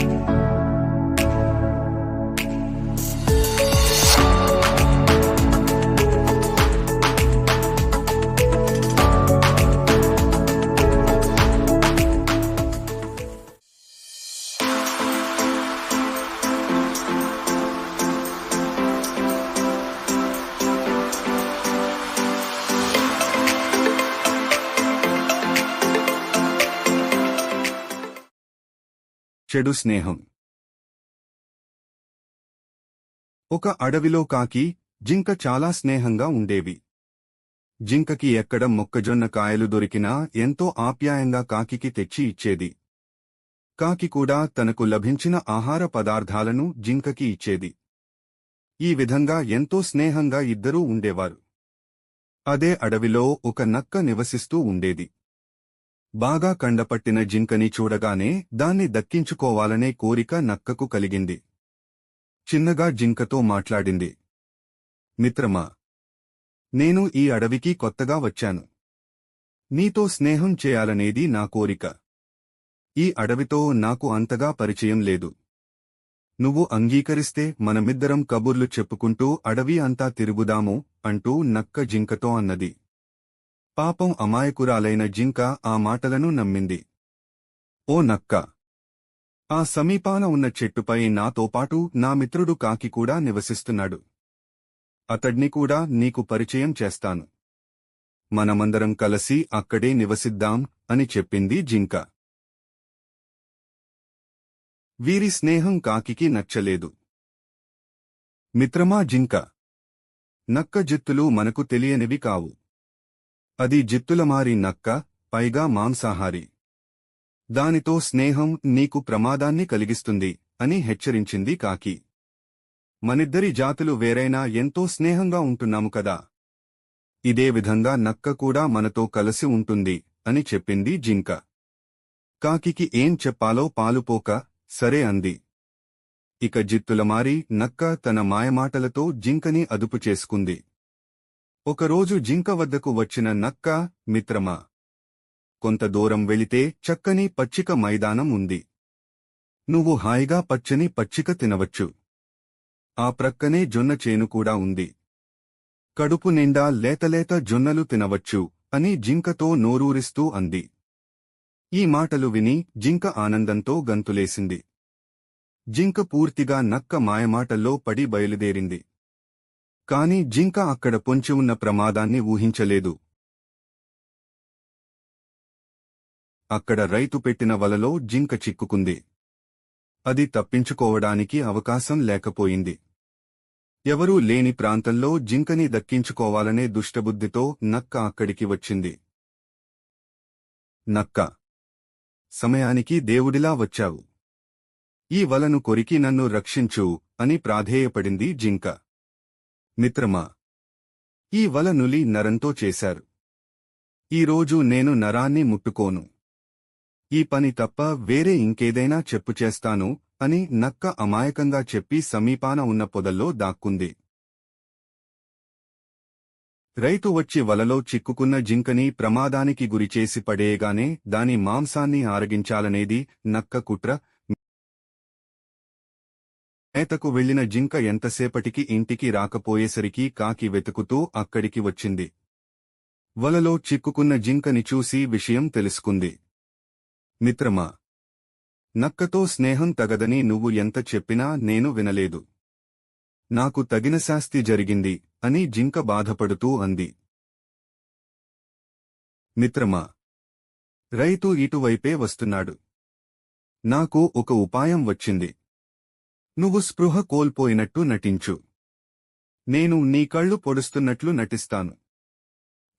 Bye. చెడు స్నేహం. ఒక అడవిలో కాకి జింక చాలా స్నేహంగా ఉండేవి. జింకకి ఎక్కడ మొక్కజొన్న కాయలు దొరికినా ఎంతో ఆప్యాయంగా కాకికి తెచ్చి ఇచ్చేది. కాకి కూడా తనకు లభించిన ఆహార పదార్థాలను జింకకి ఇచ్చేది. ఈ విధంగా ఎంతో స్నేహంగా ఇద్దరూ ఉండేవారు. అదే అడవిలో ఒక నక్క నివసిస్తూ ఉండేది. బాగా కండపట్టిన జింకని చూడగానే దాన్ని దక్కించుకోవాలనే కోరిక నక్కకు కలిగింది. చిన్నగా జింకతో మాట్లాడింది. మిత్రమా నేను ఈ అడవికి కొత్తగా వచ్చాను. నీతో స్నేహం చేయాలనేది నా కోరిక. ఈ అడవితో నాకు అంతగా పరిచయం లేదు. నువ్వు అంగీకరిస్తే మనమిద్దరం కబుర్లు చెప్పుకుంటూ అడవి అంతా తిరుగుదాము అంటూ నక్క జింకతో అన్నది. పాపం అమాయకురాలైన జింక ఆ మాటలను నమ్మింది. ఓ నక్క! ఆ సమీపాన ఉన్న చెట్టుపై నాతో పాటు నా మిత్రుడు కాకి కూడా నివసిస్తున్నాడు. అతడ్ని కూడా నీకు పరిచయం చేస్తాను. మనమందరం కలిసి అక్కడే నివసిద్దాం అని చెప్పింది జింక. వీరి స్నేహం కాకికి నచ్చలేదు. మిత్రమా జింక! నక్క జిత్తులు మనకు తెలియనివి కావు. అది జిత్తులమారి నక్క పైగా మాంసాహారి. దానితో స్నేహం నీకు ప్రమాదాన్ని కలిగిస్తుంది అని హెచ్చరించింది కాకి. మనిద్దరి జాతులు వేరైనా ఎంతో స్నేహంగా ఉంటున్నాము కదా. ఇదే విధంగా నక్క కూడా మనతో కలిసి ఉంటుంది అని చెప్పింది జింక. కాకికి ఏం చెప్పాలో పాలుపోక సరే అంది. ఇక జిత్తులమారి నక్క తన మాయమాటలతో జింకని అదుపు చేసుకుంది. ఒకరోజు జింక వద్దకు వచ్చిన నక్క మిత్రమా! కొంత దూరం వెళితే చక్కని పచ్చిక మైదానం ఉంది. నువ్వు హాయిగా పచ్చని పచ్చిక తినవచ్చు. ఆ ప్రక్కనే జొన్న చేను కూడా ఉంది. కడుపు నిండా లేతలేత జొన్నలు తినవచ్చు అని జింకతో నోరూరిస్తూ అంది. ఈ మాటలు విని జింక ఆనందంతో గంతులేసింది. జింక పూర్తిగా నక్క మాయమాటల్లో పడి బయలుదేరింది. కాని జింక అక్కడ పొంచి ఉన్న ప్రమాదాన్ని ఊహించలేదు. అక్కడ రైతు పెట్టిన వలలో జింక చిక్కుకుంది. అది తప్పించుకోవడానికి అవకాశం లేకపోయింది. ఎవరూ లేని ప్రాంతంలో జింకని దక్కించుకోవాలనే దుష్టబుద్ధితో నక్క అక్కడికి వచ్చింది. నక్క! సమయానికి దేవుడిలా వచ్చావు. ఈ వలను కొరికి నన్ను రక్షించు అని ప్రాధేయపడింది జింక. మిత్రమా? ఈ వల నులి నరంతో చేశారు. ఈరోజు నేను నరాన్ని ముట్టుకోను. ఈ పని తప్ప వేరే ఇంకేదైనా చెప్పు చేస్తాను అని నక్క అమాయకంగా చెప్పి సమీపాన ఉన్న పొదల్లో దాక్కుంది. రైతు వచ్చి వలలో చిక్కుకున్న జింకని ప్రమాదానికి గురిచేసి పడేయగానే దాని మాంసాన్ని ఆరగించాలనేది నక్క కుట్ర మేతకు వెళ్ళిన జింక ఎంతసేపటికి ఇంటికి రాకపోయేసరికి కాకి వెతుకుతూ అక్కడికి వచ్చింది. వలలో చిక్కుకున్న జింకని చూసి విషయం తెలుసుకుంది. మిత్రమా నక్కతో స్నేహం తగదని నువ్వు ఎంత చెప్పినా నేను వినలేదు. నాకు తగిన శాస్తి జరిగింది అని జింక బాధపడుతూ అంది. మిత్రమా రైతు ఇటువైపే వస్తున్నాడు. నాకు ఒక ఉపాయం వచ్చింది. నువ్వు స్పృహ కోల్పోయినట్టు నటించు. నేను నీ కళ్ళు పొడుస్తున్నట్లు నటిస్తాను.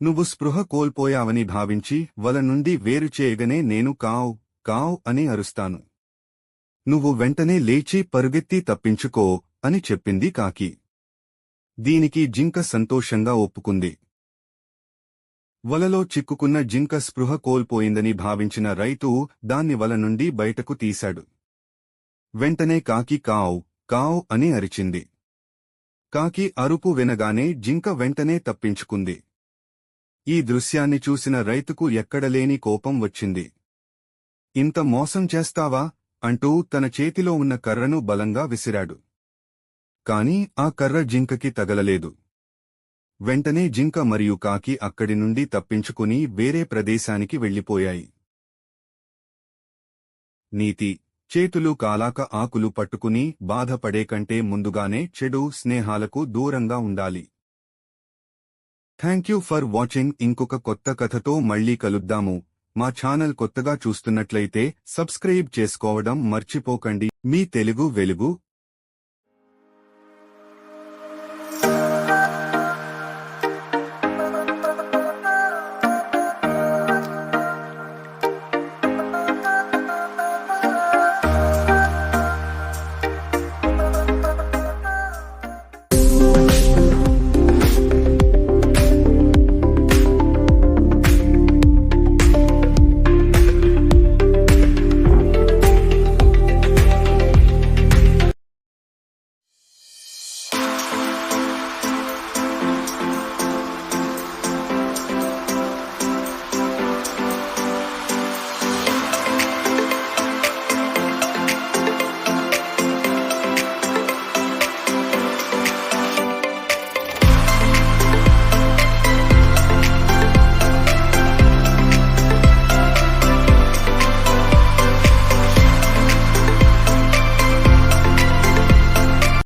నువ్వు స్పృహ కోల్పోయావని భావించి వల నుండి వేరు చేయగనే నేను కావ్ కావ్ అని అరుస్తాను. నువ్వు వెంటనే లేచి పరుగెత్తి తప్పించుకో అని చెప్పింది కాకి. దీనికి జింక సంతోషంగా ఒప్పుకుంది. వలలో చిక్కుకున్న జింక స్పృహ కోల్పోయిందని భావించిన రైతు దాన్ని వల నుండి బయటకు తీశాడు. వెంటనే కాకి కావ్ కావ్ అని అరిచింది. కాకి అరుపు వినగానే జింక వెంటనే తప్పించుకుంది. ఈ దృశ్యాన్ని చూసిన రైతుకు ఎక్కడలేని కోపం వచ్చింది. ఇంత మోసం చేస్తావా? అంటూ తన చేతిలో ఉన్న కర్రను బలంగా విసిరాడు. కాని ఆ కర్ర జింకకి తగలలేదు. వెంటనే జింక మరియు కాకి అక్కడి నుండి తప్పించుకుని వేరే ప్రదేశానికి వెళ్ళిపోయాయి. నీతి చేతులు కాలాక ఆకులు పట్టుకుని బాధపడే కంటే ముందుగానే చెడు స్నేహాలకు దూరంగా ఉండాలి. థ్యాంక్ యూ ఫర్ వాచింగ్ ఇంకొక కొత్త కథతో మళ్ళీ కలుద్దాము. మా ఛానల్ కొత్తగా చూస్తున్నట్లయితే సబ్స్క్రైబ్ చేసుకోవడం మర్చిపోకండి. మీ తెలుగు వెలుగు.